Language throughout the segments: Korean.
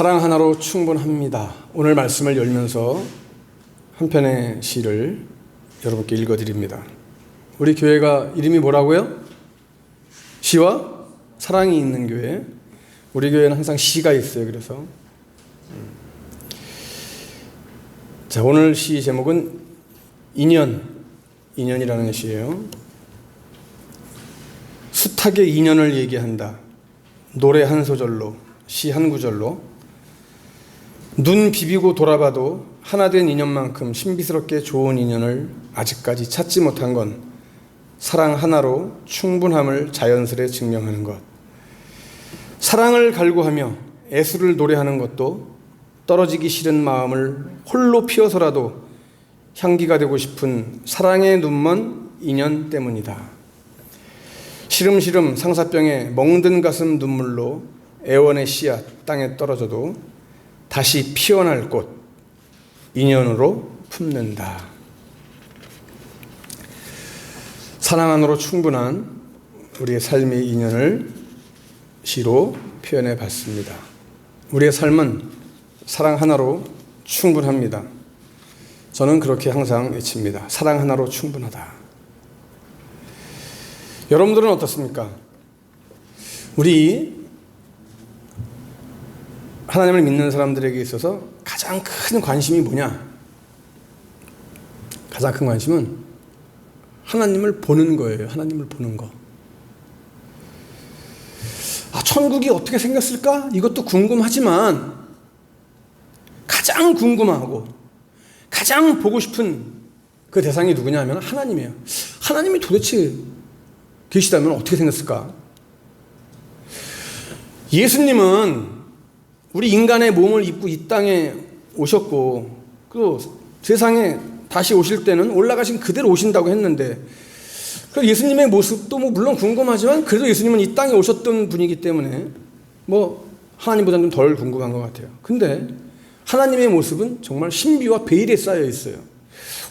사랑 하나로 충분합니다. 오늘 말씀을 열면서 한 편의 시를 여러분께 읽어드립니다. 우리 교회가 이름이 뭐라고요? 시와 사랑이 있는 교회. 우리 교회는 항상 시가 있어요. 그래서 음. 자 오늘 시 제목은 인연, 인연이라는 시예요. 숱하게 인연을 얘기한다. 노래 한 소절로, 시 한 구절로 눈 비비고 돌아봐도 하나 된 인연만큼 신비스럽게 좋은 인연을 아직까지 찾지 못한 건 사랑 하나로 충분함을 자연스레 증명하는 것. 사랑을 갈구하며 애수를 노래하는 것도 떨어지기 싫은 마음을 홀로 피워서라도 향기가 되고 싶은 사랑의 눈먼 인연 때문이다. 시름시름 상사병에 멍든 가슴 눈물로 애원의 씨앗 땅에 떨어져도 다시 피어날 꽃 인연으로 품는다. 사랑 안으로 충분한 우리의 삶의 인연을 시로 표현해 봤습니다. 우리의 삶은 사랑 하나로 충분합니다. 저는 그렇게 항상 외칩니다. 사랑 하나로 충분하다. 여러분들은 어떻습니까? 우리 하나님을 믿는 사람들에게 있어서 가장 큰 관심이 뭐냐? 가장 큰 관심은 하나님을 보는 거예요. 하나님을 보는 거. 아, 천국이 어떻게 생겼을까? 이것도 궁금하지만 가장 궁금하고 가장 보고 싶은 그 대상이 누구냐 하면 하나님이에요. 하나님이 도대체 계시다면 어떻게 생겼을까? 예수님은 우리 인간의 몸을 입고 이 땅에 오셨고 또 세상에 다시 오실 때는 올라가신 그대로 오신다고 했는데 그 예수님의 모습도 뭐 물론 궁금하지만 그래도 예수님은 이 땅에 오셨던 분이기 때문에 뭐 하나님보다는 좀 덜 궁금한 것 같아요. 근데 하나님의 모습은 정말 신비와 베일에 쌓여 있어요.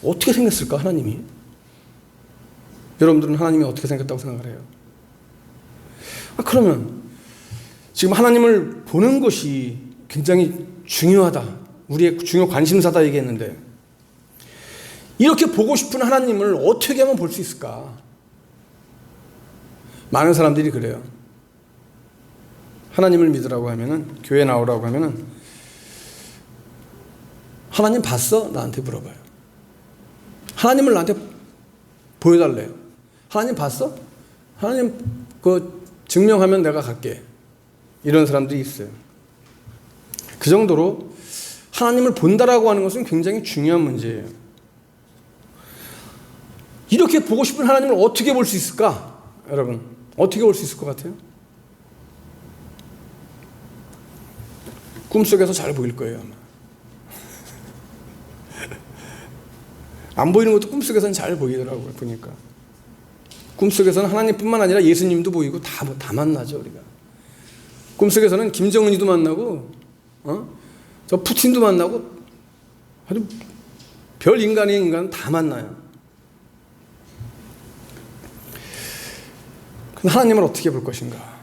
어떻게 생겼을까 하나님이? 여러분들은 하나님이 어떻게 생겼다고 생각을 해요? 아, 그러면 지금 하나님을 보는 것이 굉장히 중요하다. 우리의 중요 관심사다 얘기했는데 이렇게 보고 싶은 하나님을 어떻게 하면 볼 수 있을까? 많은 사람들이 그래요. 하나님을 믿으라고 하면은 교회 나오라고 하면은 하나님 봤어? 나한테 물어봐요. 하나님을 나한테 보여달래요. 하나님 봤어? 하나님 그 증명하면 내가 갈게. 이런 사람들이 있어요. 그 정도로 하나님을 본다라고 하는 것은 굉장히 중요한 문제예요. 이렇게 보고 싶은 하나님을 어떻게 볼 수 있을까? 여러분, 어떻게 볼 수 있을 것 같아요? 꿈속에서 잘 보일 거예요, 아마. 안 보이는 것도 꿈속에서는 잘 보이더라고요, 보니까. 꿈속에서는 하나님뿐만 아니라 예수님도 보이고 다, 다 만나죠, 우리가. 꿈속에서는 김정은이도 만나고, 어? 저 푸틴도 만나고, 아주 별 인간의 인간 다 만나요. 그럼 하나님을 어떻게 볼 것인가?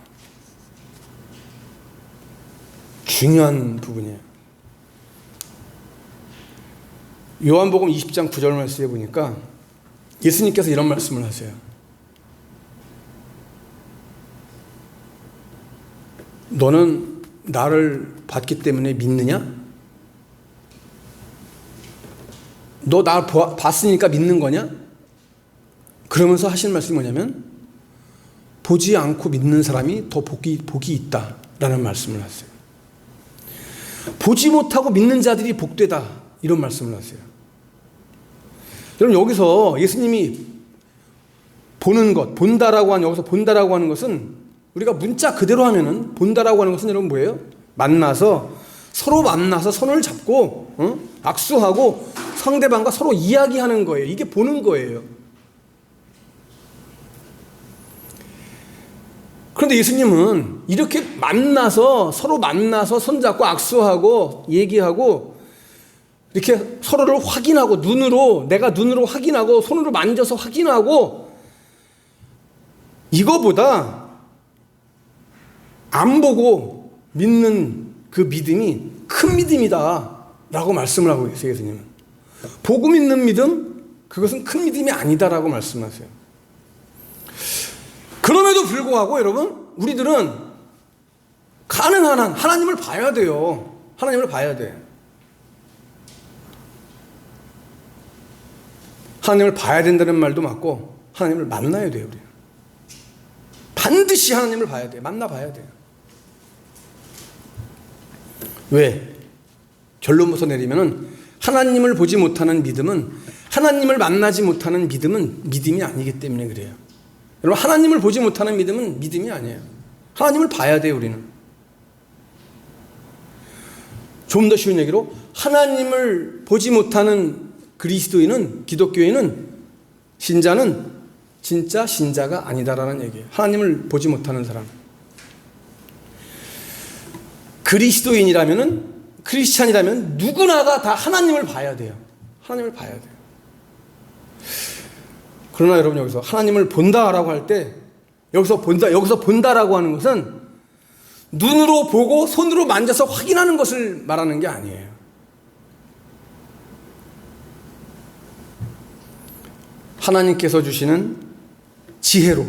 중요한 부분이에요. 요한복음 20장 9절 말씀에 보니까 예수님께서 이런 말씀을 하세요. 너는 나를 봤기 때문에 믿느냐? 너나 봤으니까 믿는 거냐? 그러면서 하신 말씀이 뭐냐면 보지 않고 믿는 사람이 더 복이, 복이 있다라는 말씀을 하세요. 보지 못하고 믿는 자들이 복되다 이런 말씀을 하세요. 여러분 여기서 예수님이 보는 것, 본다라고 하는 여기서 본다라고 하는 것은 우리가 문자 그대로 하면은 본다라고 하는 것은 여러분 뭐예요? 만나서 서로 만나서 손을 잡고 어? 악수하고 상대방과 서로 이야기하는 거예요. 이게 보는 거예요. 그런데 예수님은 이렇게 만나서 서로 만나서 손잡고 악수하고 얘기하고 이렇게 서로를 확인하고 눈으로 내가 눈으로 확인하고 손으로 만져서 확인하고 이거보다 안 보고 믿는 그 믿음이 큰 믿음이다. 라고 말씀을 하고 계세요, 예수님은. 복음 있는 믿음, 그것은 큰 믿음이 아니다라고 말씀하세요. 그럼에도 불구하고 여러분, 우리들은 가능한 한 하나님을 봐야 돼요. 하나님을 봐야 돼. 하나님을 봐야 된다는 말도 맞고, 하나님을 만나야 돼요, 우리. 반드시 하나님을 봐야 돼. 만나 봐야 돼요. 왜? 결론부터 내리면은 하나님을 보지 못하는 믿음은 하나님을 만나지 못하는 믿음은 믿음이 아니기 때문에 그래요. 여러분 하나님을 보지 못하는 믿음은 믿음이 아니에요. 하나님을 봐야 돼요, 우리는. 좀 더 쉬운 얘기로 하나님을 보지 못하는 그리스도인은 기독교인은 신자는 진짜 신자가 아니다라는 얘기예요. 하나님을 보지 못하는 사람. 그리스도인이라면은 크리스찬이라면 누구나가 다 하나님을 봐야 돼요. 하나님을 봐야 돼요. 그러나 여러분 여기서 하나님을 본다라고 할 때 여기서 본다 여기서 본다라고 하는 것은 눈으로 보고 손으로 만져서 확인하는 것을 말하는 게 아니에요. 하나님께서 주시는 지혜로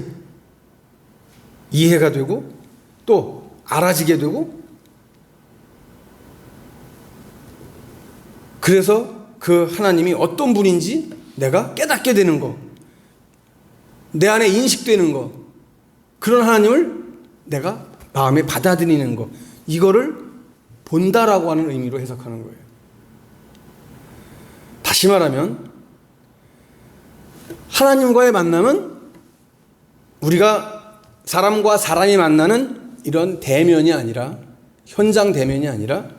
이해가 되고 또 알아지게 되고 그래서 그 하나님이 어떤 분인지 내가 깨닫게 되는 거. 내 안에 인식되는 거. 그런 하나님을 내가 마음에 받아들이는 거. 이거를 본다라고 하는 의미로 해석하는 거예요. 다시 말하면 하나님과의 만남은 우리가 사람과 사람이 만나는 이런 대면이 아니라 현장 대면이 아니라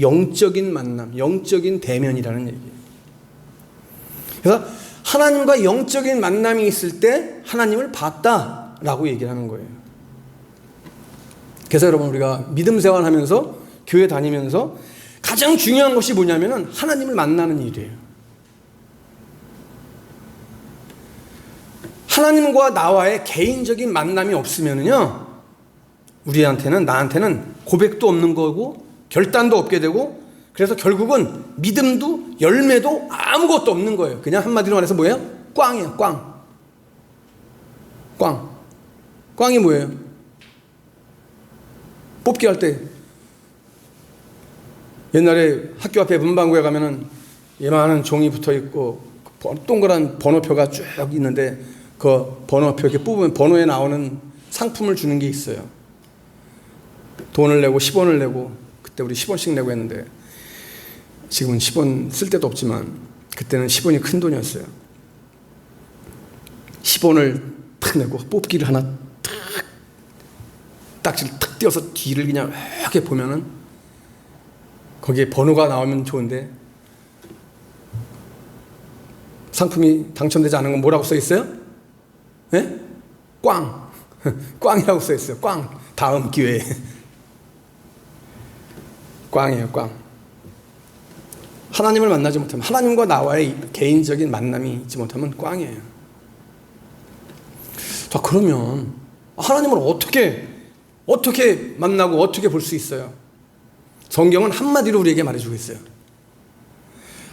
영적인 만남, 영적인 대면이라는 얘기예요. 그래서 하나님과 영적인 만남이 있을 때 하나님을 봤다라고 얘기를 하는 거예요. 그래서 여러분 우리가 믿음 생활하면서 교회 다니면서 가장 중요한 것이 뭐냐면은 하나님을 만나는 일이에요. 하나님과 나와의 개인적인 만남이 없으면은요, 우리한테는, 나한테는 고백도 없는 거고, 결단도 없게 되고, 그래서 결국은 믿음도 열매도 아무것도 없는 거예요. 그냥 한마디로 말해서 뭐예요? 꽝이에요, 꽝. 꽝. 꽝이 뭐예요? 뽑기 할 때, 옛날에 학교 앞에 문방구에 가면은 예만한 종이 붙어 있고, 동그란 번호표가 쭉 있는데, 그 번호표 이렇게 뽑으면 번호에 나오는 상품을 주는 게 있어요. 돈을 내고 10원을 내고 그때 우리 10원씩 내고 했는데 지금은 10원 쓸 데도 없지만 그때는 10원이 큰 돈이었어요. 10원을 탁 내고 뽑기를 하나 탁 딱지를 탁 띄어서 뒤를 그냥 이렇게 보면은 거기에 번호가 나오면 좋은데 상품이 당첨되지 않은 건 뭐라고 써 있어요? 예? 꽝. 꽝이라고 써 있어요. 꽝. 다음 기회에. 꽝이에요, 꽝. 하나님을 만나지 못하면, 하나님과 나와의 개인적인 만남이 있지 못하면 꽝이에요. 자, 그러면, 하나님을 어떻게, 어떻게 만나고 어떻게 볼 수 있어요? 성경은 한마디로 우리에게 말해주고 있어요.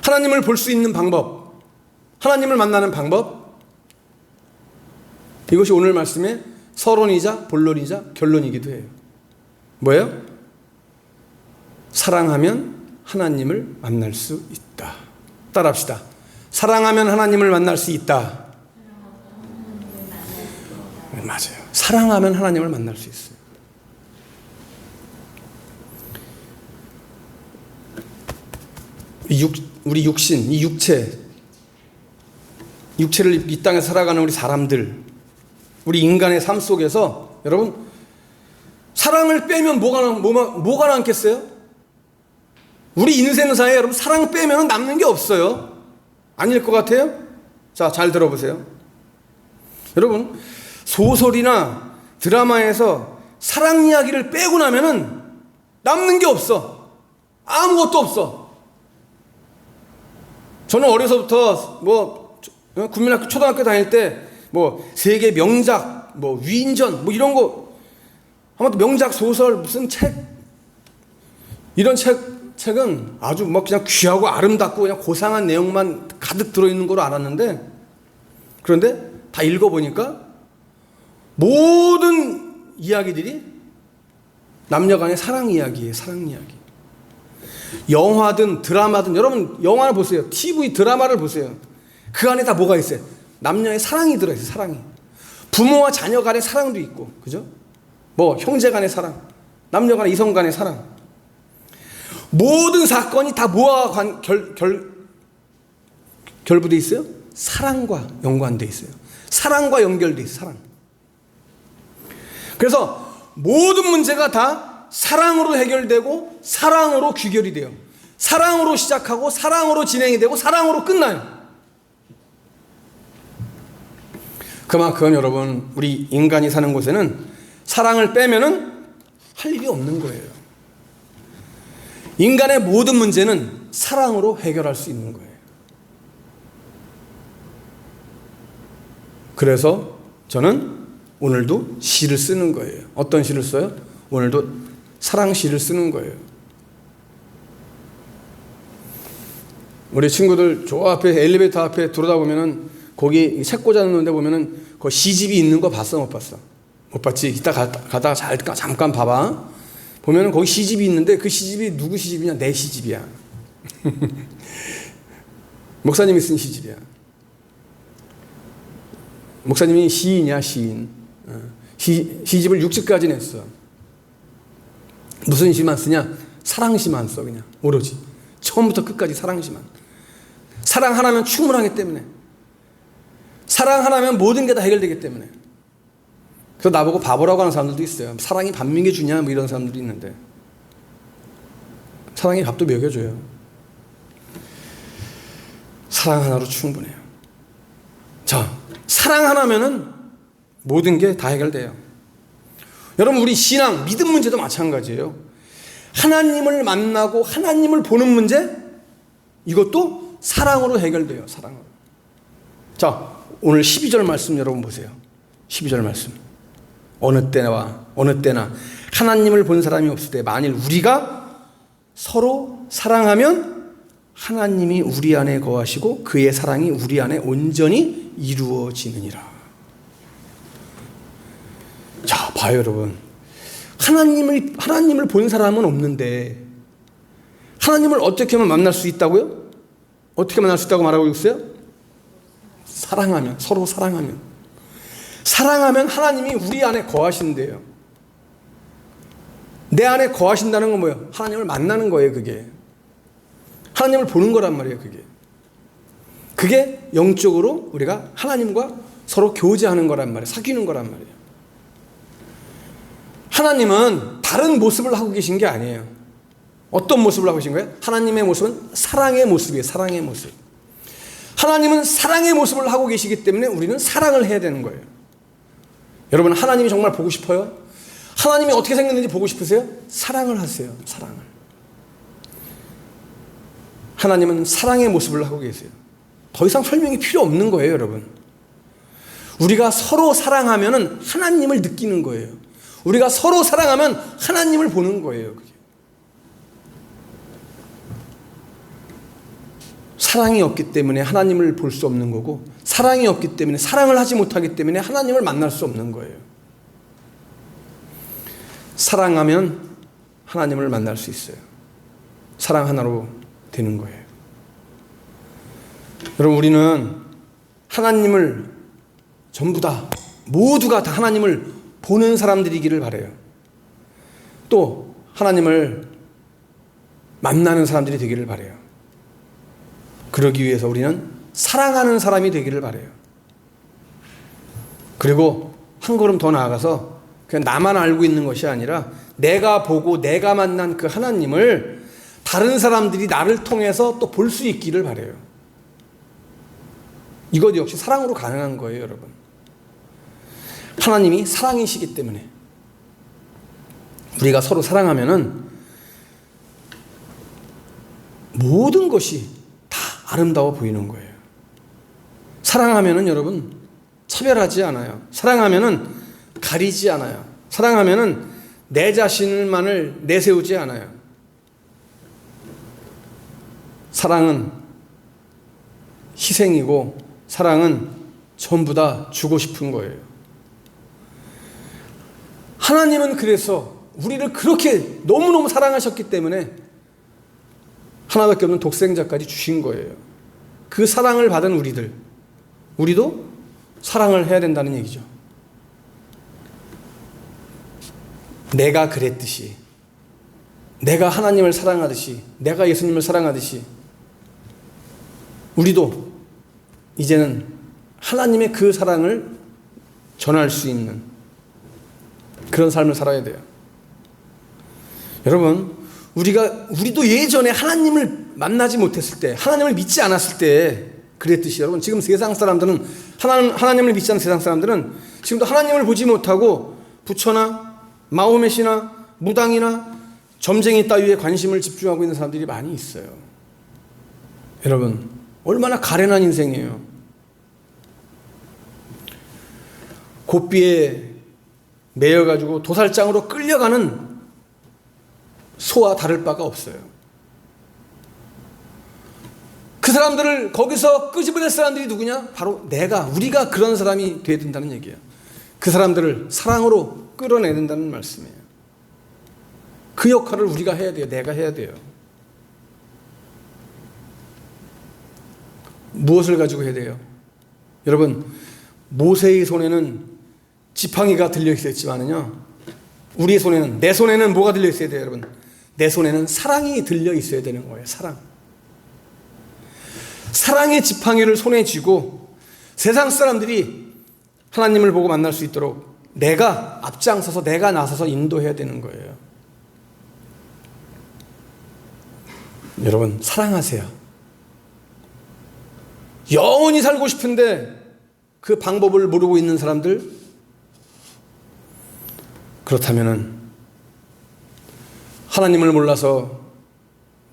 하나님을 볼 수 있는 방법, 하나님을 만나는 방법, 이것이 오늘 말씀의 서론이자 본론이자 결론이기도 해요. 뭐예요? 사랑하면 하나님을 만날 수 있다. 따라합시다. 사랑하면 하나님을 만날 수 있다. 네, 맞아요. 사랑하면 하나님을 만날 수 있어요. 육, 우리 육신, 이 육체, 육체를 이 땅에 살아가는 우리 사람들, 우리 인간의 삶 속에서 여러분 사랑을 빼면 뭐가 뭐가, 뭐가 남겠어요? 우리 인생사에 여러분 사랑 빼면 남는 게 없어요. 아닐 것 같아요? 자, 잘 들어보세요. 여러분 소설이나 드라마에서 사랑 이야기를 빼고 나면은 남는 게 없어. 아무것도 없어. 저는 어려서부터 뭐 국민학교 초등학교 다닐 때 뭐 세계 명작, 뭐 위인전, 뭐 이런 거 아무튼 명작 소설 무슨 책 이런 책, 책은 아주 뭐 그냥 귀하고 아름답고 그냥 고상한 내용만 가득 들어있는 걸로 알았는데 그런데 다 읽어보니까 모든 이야기들이 남녀 간의 사랑 이야기예요. 사랑 이야기. 영화든 드라마든 여러분 영화를 보세요. TV 드라마를 보세요. 그 안에 다 뭐가 있어요? 남녀의 사랑이 들어 있어요. 사랑이. 부모와 자녀 간의 사랑도 있고, 그죠? 뭐 형제 간의 사랑, 남녀 간의 이성 간의 사랑. 모든 사건이 다 뭐와 관, 결, 결, 결부돼 있어요? 사랑과 연관돼 있어요. 사랑과 연결돼 있어요. 사랑. 그래서 모든 문제가 다 사랑으로 해결되고 사랑으로 귀결이 돼요. 사랑으로 시작하고 사랑으로 진행이 되고 사랑으로 끝나요. 그만큼 여러분 우리 인간이 사는 곳에는 사랑을 빼면은 할 일이 없는 거예요. 인간의 모든 문제는 사랑으로 해결할 수 있는 거예요. 그래서 저는 오늘도 시를 쓰는 거예요. 어떤 시를 써요? 오늘도 사랑 시를 쓰는 거예요. 우리 친구들 저 앞에 엘리베이터 앞에 들어다 보면은 거기 책 꽂아놓는 데 보면은 그 시집이 있는 거 봤어 못 봤어? 못 봤지? 이따 가다, 가다가 잘, 잠깐 봐봐. 보면은 거기 시집이 있는데 그 시집이 누구 시집이냐? 내 시집이야. 목사님이 쓴 시집이야. 목사님이 시인이야 시인. 어. 시, 시집을 6집까지 냈어. 무슨 시만 쓰냐? 사랑시만 써 그냥 오로지 처음부터 끝까지 사랑시만. 사랑 하나면 충분하기 때문에. 사랑 하나면 모든 게 다 해결되기 때문에. 그래서 나보고 바보라고 하는 사람들도 있어요. 사랑이 밥 먹여주냐 뭐 이런 사람들이 있는데 사랑이 밥도 먹여줘요. 사랑 하나로 충분해요. 자, 사랑 하나면은 모든 게 다 해결돼요. 여러분 우리 신앙, 믿음 문제도 마찬가지예요. 하나님을 만나고 하나님을 보는 문제 이것도 사랑으로 해결돼요. 사랑으로. 자, 오늘 12절 말씀 여러분 보세요. 12절 말씀. 어느 때나 어느 때나 하나님을 본 사람이 없을 때 만일 우리가 서로 사랑하면 하나님이 우리 안에 거하시고 그의 사랑이 우리 안에 온전히 이루어지느니라. 자, 봐요, 여러분. 하나님을 하나님을 본 사람은 없는데 하나님을 어떻게 하면 만날 수 있다고요? 어떻게 만날 수 있다고 말하고 있어요? 사랑하면 서로 사랑하면 사랑하면 하나님이 우리 안에 거하신대요. 내 안에 거하신다는 건 뭐예요? 하나님을 만나는 거예요, 그게. 하나님을 보는 거란 말이에요, 그게. 그게 영적으로 우리가 하나님과 서로 교제하는 거란 말이에요. 사귀는 거란 말이에요. 하나님은 다른 모습을 하고 계신 게 아니에요. 어떤 모습을 하고 계신 거예요? 하나님의 모습은 사랑의 모습이에요. 사랑의 모습. 하나님은 사랑의 모습을 하고 계시기 때문에 우리는 사랑을 해야 되는 거예요. 여러분, 하나님이 정말 보고 싶어요? 하나님이 어떻게 생겼는지 보고 싶으세요? 사랑을 하세요. 사랑을. 하나님은 사랑의 모습을 하고 계세요. 더 이상 설명이 필요 없는 거예요, 여러분. 우리가 서로 사랑하면 하나님을 느끼는 거예요. 우리가 서로 사랑하면 하나님을 보는 거예요. 그게. 사랑이 없기 때문에 하나님을 볼 수 없는 거고, 사랑이 없기 때문에 사랑을 하지 못하기 때문에 하나님을 만날 수 없는 거예요. 사랑하면 하나님을 만날 수 있어요. 사랑 하나로 되는 거예요. 여러분, 우리는 하나님을 전부 다, 모두가 다 하나님을 보는 사람들이기를 바래요. 또, 하나님을 만나는 사람들이 되기를 바래요. 그러기 위해서 우리는 사랑하는 사람이 되기를 바래요. 그리고 한 걸음 더 나아가서 그냥 나만 알고 있는 것이 아니라 내가 보고 내가 만난 그 하나님을 다른 사람들이 나를 통해서 또 볼 수 있기를 바래요. 이것 역시 사랑으로 가능한 거예요, 여러분. 하나님이 사랑이시기 때문에 우리가 서로 사랑하면은 모든 것이 다 아름다워 보이는 거예요. 사랑하면은 여러분 차별하지 않아요. 사랑하면은 가리지 않아요. 사랑하면은 내 자신만을 내세우지 않아요. 사랑은 희생이고 사랑은 전부 다 주고 싶은 거예요. 하나님은 그래서 우리를 그렇게 너무너무 사랑하셨기 때문에 하나밖에 없는 독생자까지 주신 거예요. 그 사랑을 받은 우리들, 우리도 사랑을 해야 된다는 얘기죠. 내가 그랬듯이, 내가 하나님을 사랑하듯이, 내가 예수님을 사랑하듯이, 우리도 이제는 하나님의 그 사랑을 전할 수 있는 그런 삶을 살아야 돼요. 여러분, 우리가 우리도 예전에 하나님을 만나지 못했을 때, 하나님을 믿지 않았을 때 그랬듯이 여러분 지금 세상 사람들은 하나님 하나님을 믿지 않는 세상 사람들은 지금도 하나님을 보지 못하고 부처나 마호멧이나 무당이나 점쟁이 따위에 관심을 집중하고 있는 사람들이 많이 있어요. 여러분 얼마나 가련한 인생이에요. 고삐에 매여가지고 도살장으로 끌려가는 소와 다를 바가 없어요. 그 사람들을 거기서 끄집어낼 사람들이 누구냐? 바로 내가, 우리가 그런 사람이 돼야 된다는 얘기예요. 그 사람들을 사랑으로 끌어내야 된다는 말씀이에요. 그 역할을 우리가 해야 돼요. 내가 해야 돼요. 무엇을 가지고 해야 돼요? 여러분, 모세의 손에는 지팡이가 들려 있었지만은요, 우리의 손에는, 내 손에는 뭐가 들려 있어야 돼요, 여러분? 내 손에는 사랑이 들려 있어야 되는 거예요, 사랑. 사랑의 지팡이를 손에 쥐고 세상 사람들이 하나님을 보고 만날 수 있도록 내가 앞장서서 내가 나서서 인도해야 되는 거예요. 여러분, 사랑하세요. 영원히 살고 싶은데 그 방법을 모르고 있는 사람들 그렇다면은 하나님을 몰라서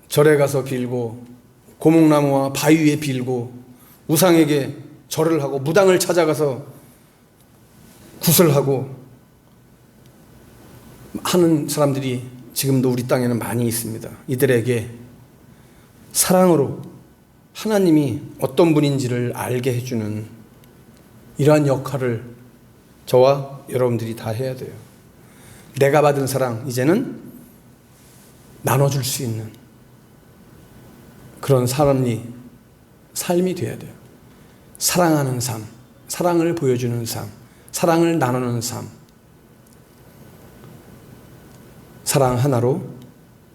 절에 가서 빌고 고목나무와 바위 위에 빌고 우상에게 절을 하고 무당을 찾아가서 구슬하고 하는 사람들이 지금도 우리 땅에는 많이 있습니다. 이들에게 사랑으로 하나님이 어떤 분인지를 알게 해주는 이러한 역할을 저와 여러분들이 다 해야 돼요. 내가 받은 사랑, 이제는 나눠줄 수 있는 그런 사람이, 삶이 돼야 돼요. 사랑하는 삶, 사랑을 보여주는 삶, 사랑을 나누는 삶. 사랑 하나로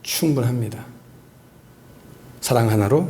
충분합니다. 사랑 하나로